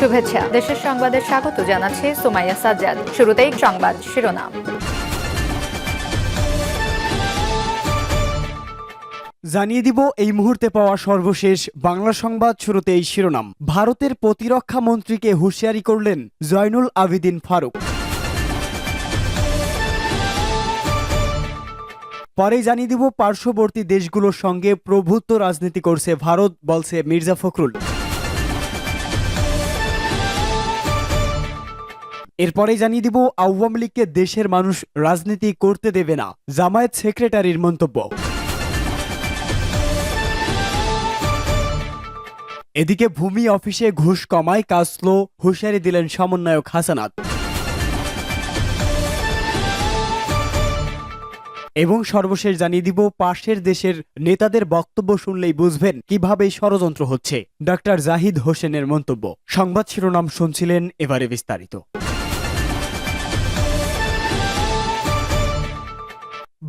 শুভেচ্ছা। দেশের সংবাদে স্বাগত জানাচ্ছে সোমাইয়া সাজ্জাদ। শুরুতেই সংবাদ শিরোনাম। জানিয়ে দিব এই মুহূর্তে পাওয়া সর্বশেষ বাংলা সংবাদ শুরুতে এই শিরোনাম। ভারতের প্রতিরক্ষা মন্ত্রীকে হুঁশিয়ারি করলেন জয়নুল আবিদিন ফারুক। পরে জানিয়ে দিব পার্শ্ববর্তী দেশগুলোর সঙ্গে প্রভুত্ব রাজনীতি করছে ভারত, বলছে মির্জা ফখরুল। এরপরেই জানিয়ে দিব, আওয়ামী লীগকে দেশের মানুষ রাজনীতি করতে দেবে না। জামায়াত সেক্রেটারির মন্তব্য। এদিকে ভূমি অফিসে ঘুষ কমায় কাজ স্লো হুঁশিয়ারি দিলেন সমন্বয়ক হাসানাত। এবং সর্বশেষ জানিয়ে দিব, পাশের দেশের নেতাদের বক্তব্য শুনলেই বুঝবেন কীভাবে ষড়যন্ত্র হচ্ছে। ডক্টর জাহিদ হোসেনের মন্তব্য। সংবাদ শিরোনাম শুনছিলেন এবারে বিস্তারিত।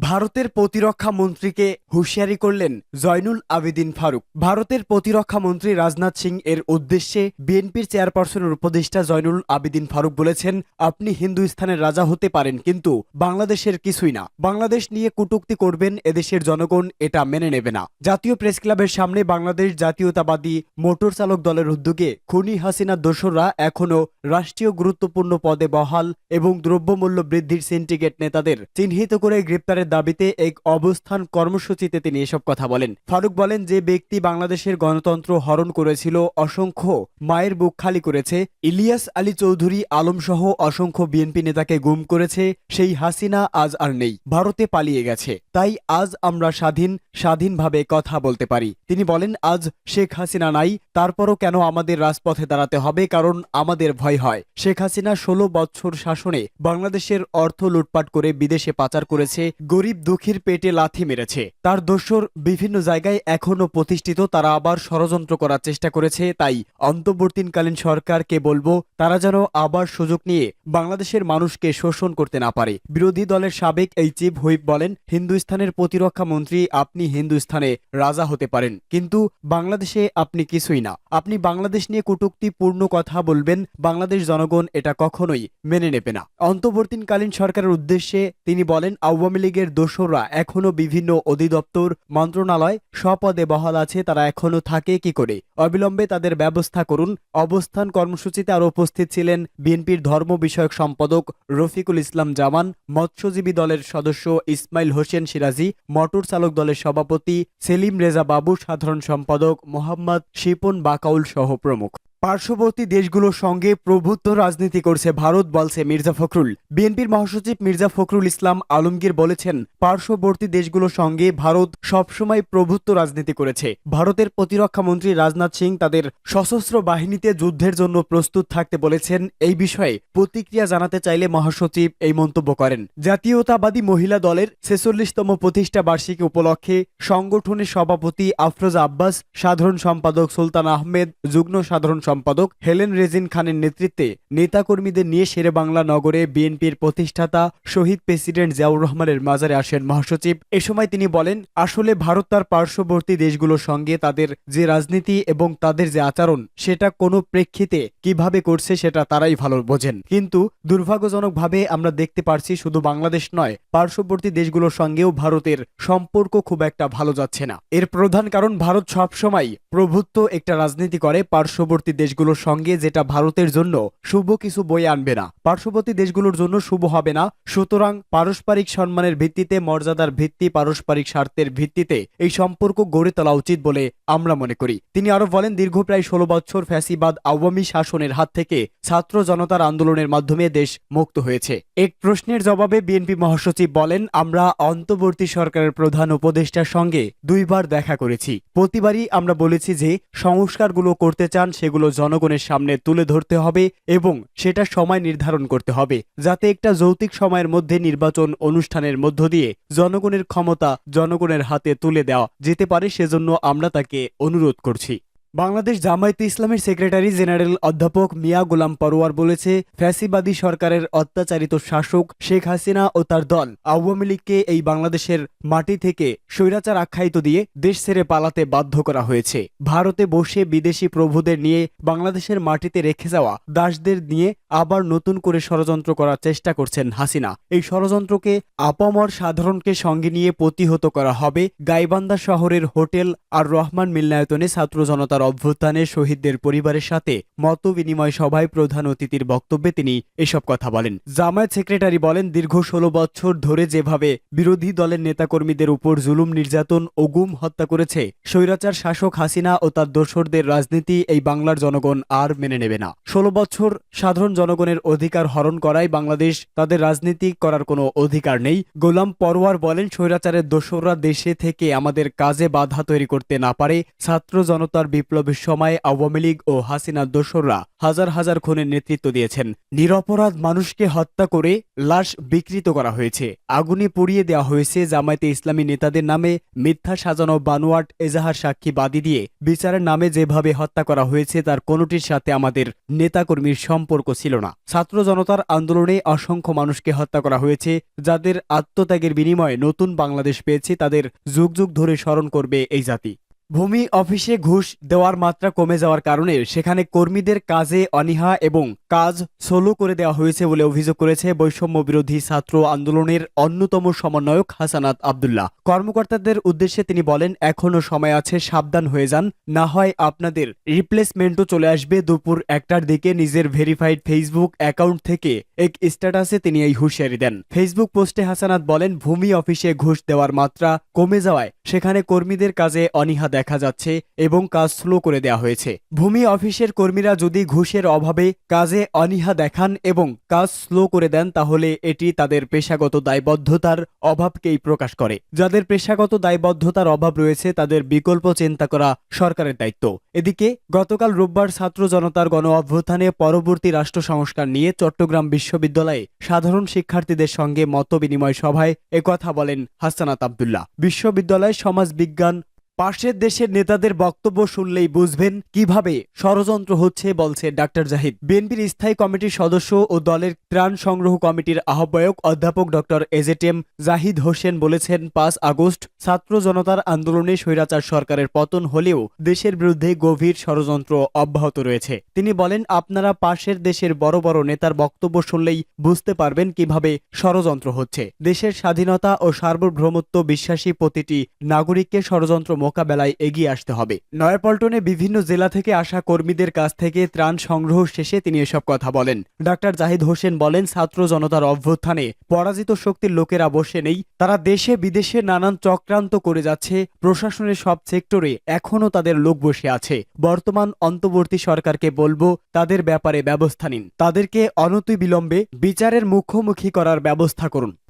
ভারতের প্রতিরক্ষা মন্ত্রীকে হুঁশিয়ারি করলেন জয়নুল আবেদিন ফারুক। ভারতের প্রতিরক্ষা মন্ত্রী রাজনাথ সিং এর উদ্দেশ্যে বিএনপির চেয়ারপারসনের উপদেষ্টা জয়নুল আবেদিন ফারুক বলেছেন, আপনি হিন্দুস্থানের রাজা হতে পারেন, কিন্তু বাংলাদেশের কিছুই না। বাংলাদেশ নিয়ে কটূক্তি করবেন এদেশের জনগণ, এটা মেনে নেবে না। জাতীয় প্রেস ক্লাবের সামনে বাংলাদেশ জাতীয়তাবাদী মোটর চালক দলের উদ্যোগে খুনি হাসিনা দোসররা এখনও রাষ্ট্রীয় গুরুত্বপূর্ণ পদে বহাল এবং দ্রব্যমূল্য বৃদ্ধির সিন্ডিকেট নেতাদের চিহ্নিত করে গ্রেপ্তারের দাবিতে এক অবস্থান কর্মসূচিতে তিনি এসব কথা বলেন। ফারুক বলেন যে ব্যক্তি বাংলাদেশের গণতন্ত্র হরণ করেছিল অসংখ্য মায়ের বুক খালি করেছে। ইলিয়াস আলী চৌধুরী আলমসহ অসংখ্য বিএনপি নেতাকে গুম করেছে। সেই হাসিনা আজ আর নেই, ভারতে পালিয়ে গেছে। তাই আজ আমরা স্বাধীন, স্বাধীনভাবে কথা বলতে পারি। তিনি বলেন, আজ শেখ হাসিনা নাই, তারপরও কেন আমাদের রাজপথে দাঁড়াতে হবে? কারণ আমাদের ভয় হয়। শেখ হাসিনা ষোলো বছর শাসনে বাংলাদেশের অর্থ লুটপাট করে বিদেশে পাচার করেছে। গরিব দুঃখীর পেটে লাথি মেরেছে। তার দোসর বিভিন্ন জায়গায় এখনও প্রতিষ্ঠিত, তারা আবার ষড়যন্ত্র করার চেষ্টা করেছে। তাই অন্তর্বর্তীকালীন সরকারকে বলব, তারা যেন আবার সুযোগ নিয়ে বাংলাদেশের মানুষকে শোষণ করতে না পারে। বিরোধী দলের সাবেক এই চিফ হুইপ বলেন, হিন্দুস্থানের প্রতিরক্ষা মন্ত্রী আপনি হিন্দুস্থানে রাজা হতে পারেন, কিন্তু বাংলাদেশে আপনি কিছুই না। আপনি বাংলাদেশ নিয়ে কটূক্তি পূর্ণ কথা বলবেন, বাংলাদেশ জনগণ এটা কখনোই মেনে নেবে না। অন্তর্বর্তীকালীন সরকারের উদ্দেশ্যে তিনি বলেন, আওয়ামী লীগের দোসররা এখনও বিভিন্ন অধিদপ্তর, মন্ত্রণালয় স্বপদে বহাল আছে, তারা এখনও থাকে কি করে? অবিলম্বে তাদের ব্যবস্থা করুন। অবস্থান কর্মসূচিতে আরও উপস্থিত ছিলেন বিএনপির ধর্ম বিষয়ক সম্পাদক রফিকুল ইসলাম জামান, মৎস্যজীবী দলের সদস্য ইসমাইল হোসেন সিরাজি, মোটর চালক দলের সভাপতি সেলিম রেজা বাবু, সাধারণ সম্পাদক মোহাম্মদ শিপন বাকাউল সহ প্রমুখ। পার্শ্ববর্তী দেশগুলোর সঙ্গে প্রভুত্ব রাজনীতি করছে ভারত বলছে মির্জা ফখরুল। বিএনপির মহাসচিব মির্জা ফখরুল ইসলাম আলমগীর বলেছেন, পার্শ্ববর্তী দেশগুলোর সঙ্গে ভারত সবসময় প্রভুত্ব রাজনীতি করেছে। ভারতের প্রতিরক্ষা মন্ত্রী রাজনাথ সিং তাদের সশস্ত্র বাহিনীতে যুদ্ধের জন্য প্রস্তুত থাকতে বলেছেন। এই বিষয়ে প্রতিক্রিয়া জানাতে চাইলে মহাসচিব এই মন্তব্য করেন। জাতীয়তাবাদী মহিলা দলের ছেচল্লিশতম প্রতিষ্ঠা বার্ষিকী উপলক্ষে সংগঠনের সভাপতি আফরোজা আব্বাস, সাধারণ সম্পাদক সুলতান আহমেদ, যুগ্ম সাধারণ সম্পাদক হেলেন রেজিন খানের নেতৃত্বে নেতাকর্মীদের নিয়ে শেরে বাংলা নগরে বিএনপির প্রতিষ্ঠাতা শহীদ প্রেসিডেন্ট জিয়াউর রহমানের মাজারে আসেন মহাসচিব। এ সময় তিনি বলেন, আসলে ভারত তার পার্শ্ববর্তী দেশগুলোর সঙ্গে তাদের যে রাজনীতি এবং তাদের যে আচরণ সেটা কোনো প্রেক্ষিতে কীভাবে করছে সেটা তারাই ভালো বোঝেন। কিন্তু দুর্ভাগ্যজনকভাবে আমরা দেখতে পারছি শুধু বাংলাদেশ নয়, পার্শ্ববর্তী দেশগুলোর সঙ্গেও ভারতের সম্পর্ক খুব একটা ভালো যাচ্ছে না। এর প্রধান কারণ, ভারত সবসময় প্রভুত্ব একটা রাজনীতি করে পার্শ্ববর্তী দেশগুলোর সঙ্গে যেটা ভারতের জন্য শুভ কিছু বয়ে আনবে না। পার্শ্ববর্তী দেশগুলোর জন্য শুভ হবে না। সুতরাং পারস্পরিক সম্মানের ভিত্তিতে, মর্যাদার ভিত্তি, পারস্পরিক স্বার্থের ভিত্তিতে এই সম্পর্ক গড়ে তোলা উচিত বলে আমরা মনে করি। তিনি আরও বলেন, দীর্ঘ প্রায় ষোলো বছর ফ্যাসিবাদ আওয়ামী শাসনের হাত থেকে ছাত্র জনতার আন্দোলনের মাধ্যমে দেশ মুক্ত হয়েছে। এক প্রশ্নের জবাবে বিএনপি মহাসচিব বলেন, আমরা অন্তর্বর্তী সরকারের প্রধান উপদেষ্টার সঙ্গে দুইবার দেখা করেছি। প্রতিবারই আমরা বলেছি যে সংস্কারগুলো করতে চান, সেগুলো জনগণের সামনে তুলে ধরতে হবে এবং সেটা সময় নির্ধারণ করতে হবে, যাতে একটা যৌতিক সময়ের মধ্যে নির্বাচন অনুষ্ঠানের মধ্য দিয়ে জনগণের ক্ষমতা জনগণের হাতে তুলে দেওয়া যেতে পারে। সেজন্য আমরা তাকে অনুরোধ করছি। বাংলাদেশ জামায়াতে ইসলামের সেক্রেটারি জেনারেল অধ্যাপক মিয়া গোলাম পরোয়ার বলেছে, ফ্যাসিবাদী সরকারের অত্যাচারিত শাসক শেখ হাসিনা ও তার দল আওয়ামী লীগকে এই বাংলাদেশের মাটি থেকে স্বৈরাচার আখ্যায়িত দিয়ে দেশ ছেড়ে পালাতে বাধ্য করা হয়েছে। ভারতে বসে বিদেশি প্রভুদের নিয়ে বাংলাদেশের মাটিতে রেখে যাওয়া দাসদের নিয়ে আবার নতুন করে ষড়যন্ত্র করার চেষ্টা করছেন হাসিনা। এই ষড়যন্ত্রকে আপামর সাধারণকে সঙ্গে নিয়ে প্রতিহত করা হবে গাইবান্ধা শহরের হোটেল আর রহমান মিলনায়তনে ছাত্র জনতার অভ্যুত্থানে শহীদদের পরিবারের সাথে মত বিনিময় সভায় প্রধান অতিথির বক্তব্যে তিনি এসব কথা বলেন। জামায়াত সেক্রেটারি বলেন, দীর্ঘ ষোলো বছর ধরে যেভাবে বিরোধী দলের নেতাকর্মীদের উপর জুলুম, নির্যাতন ও গুম হত্যা করেছে, স্বৈরাচার শাসক হাসিনা ও তার দোসরদের রাজনীতি এই বাংলার জনগণ আর মেনে নেবে না। ষোলো বছর সাধারণ জনগণের অধিকার হরণ করায় বাংলাদেশ তাদের রাজনীতি করার কোনো অধিকার নেই। গোলাম পরওয়ার বলেন, স্বৈরাচারের দোসররা দেশে থেকে আমাদের কাজে বাধা তৈরি করতে না পারে, ছাত্র জনতার বিপ্লবের সময় আওয়ামী লীগ ও হাসিনার দোসররা হাজার হাজার খুনের নেতৃত্ব দিয়েছেন। নিরপরাধ মানুষকে হত্যা করে লাশ বিকৃত করা হয়েছে। আগুনে পুড়িয়ে দেওয়া হয়েছে জামায়াতে ইসলামী নেতাদের নামে মিথ্যা সাজানো বানোয়াট, এজাহার সাক্ষী বাদী দিয়ে বিচারের নামে যেভাবে হত্যা করা হয়েছে তার কোনোটির সাথে আমাদের নেতাকর্মীর সম্পর্ক ছিল না। ছাত্র জনতার আন্দোলনে অসংখ্য মানুষকে হত্যা করা হয়েছে, যাদের আত্মত্যাগের বিনিময়ে নতুন বাংলাদেশ পেয়েছে, তাদের যুগ যুগ ধরে স্মরণ করবে এই জাতি। ভূমি অফিসে ঘুষ দেওয়ার মাত্রা কমে যাওয়ার কারণে সেখানে কর্মীদের কাজে অনীহা এবং কাজ সোলো করে দেওয়া হয়েছে বলে অভিযোগ করেছে বৈষম্য বিরোধী ছাত্র আন্দোলনের অন্যতম সমন্বয়ক হাসানাত আবদুল্লাহ। কর্মকর্তাদের উদ্দেশ্যে তিনি বলেন এখনও সময় আছে, সাবধান হয়ে যান। না হয় আপনাদের রিপ্লেসমেন্টও চলে আসবে দুপুর একটার দিকে নিজের ভেরিফাইড ফেসবুক অ্যাকাউন্ট থেকে। এক স্ট্যাটাসে তিনি এই হুঁশিয়ারি দেন। ফেসবুক পোস্টে হাসানাত বলেন, ভূমি অফিসে ঘুষ দেওয়ার মাত্রা কমে যাওয়ায় সেখানে কর্মীদের কাজে অনীহা দেখা যাচ্ছে এবং কাজ স্লো করে দেওয়া হয়েছে। ভূমি অফিসের কর্মীরা যদি ঘুষের অভাবে কাজে অনীহা দেখান এবং কাজ স্লো করে দেন, তাহলে এটি তাদের পেশাগত দায়বদ্ধতার অভাবকেই প্রকাশ করে। যাদের পেশাগত দায়বদ্ধতার অভাব রয়েছে, তাদের বিকল্প চিন্তা করা সরকারের দায়িত্ব। এদিকে, গতকাল রোববার ছাত্র জনতার গণ অভ্যুত্থানে পরবর্তী রাষ্ট্র সংস্কার নিয়ে চট্টগ্রাম বিশ্ববিদ্যালয়ে সাধারণ শিক্ষার্থীদের সঙ্গে মতবিনিময় সভায় একথা বলেন হাসানাত আবদুল্লাহ। বিশ্ববিদ্যালয় সমাজ বিজ্ঞান পাশের দেশের নেতাদের বক্তব্য শুনলেই বুঝবেন কীভাবে ষড়যন্ত্র হচ্ছে, বলছে ডাক্তার জাহিদ। বিএনপির স্থায়ী কমিটির সদস্য ও দলের ত্রাণ সংগ্রহ কমিটির আহ্বায়ক অধ্যাপক ডক্টর এজেটেম জাহিদ হোসেন বলেছেন, পাঁচ আগস্ট ছাত্র জনতার আন্দোলনে স্বৈরাচার সরকারের পতন হলেও দেশের বিরুদ্ধে গভীর ষড়যন্ত্র অব্যাহত রয়েছে। তিনি বলেন, আপনারা পাশের দেশের বড় বড় নেতার বক্তব্য শুনলেই বুঝতে পারবেন কীভাবে ষড়যন্ত্র হচ্ছে। দেশের স্বাধীনতা ও সার্বভৌমত্ব বিশ্বাসী প্রতিটি নাগরিককে ষড়যন্ত্র মোকাবেলায় এগিয়ে আসতে হবে। নয়াপল্টনে বিভিন্ন জেলা থেকে আসা কর্মীদের কাছ থেকে ত্রাণ সংগ্রহ শেষে তিনি এসব কথা বলেন। ডাক্তার জাহিদ হোসেন বলেন, ছাত্র জনতার অভ্যুত্থানে পরাজিত শক্তির লোকেরা বসে নেই। তারা দেশে বিদেশে নানান চক্রান্ত করে যাচ্ছে। প্রশাসনের সব সেক্টরে এখনও তাদের লোক বসে আছে। বর্তমান অন্তর্বর্তী সরকারকে বলব, তাদের ব্যাপারে ব্যবস্থা নিন। তাদেরকে অনতিবিলম্বে বিচারের মুখোমুখি করার ব্যবস্থা করুন।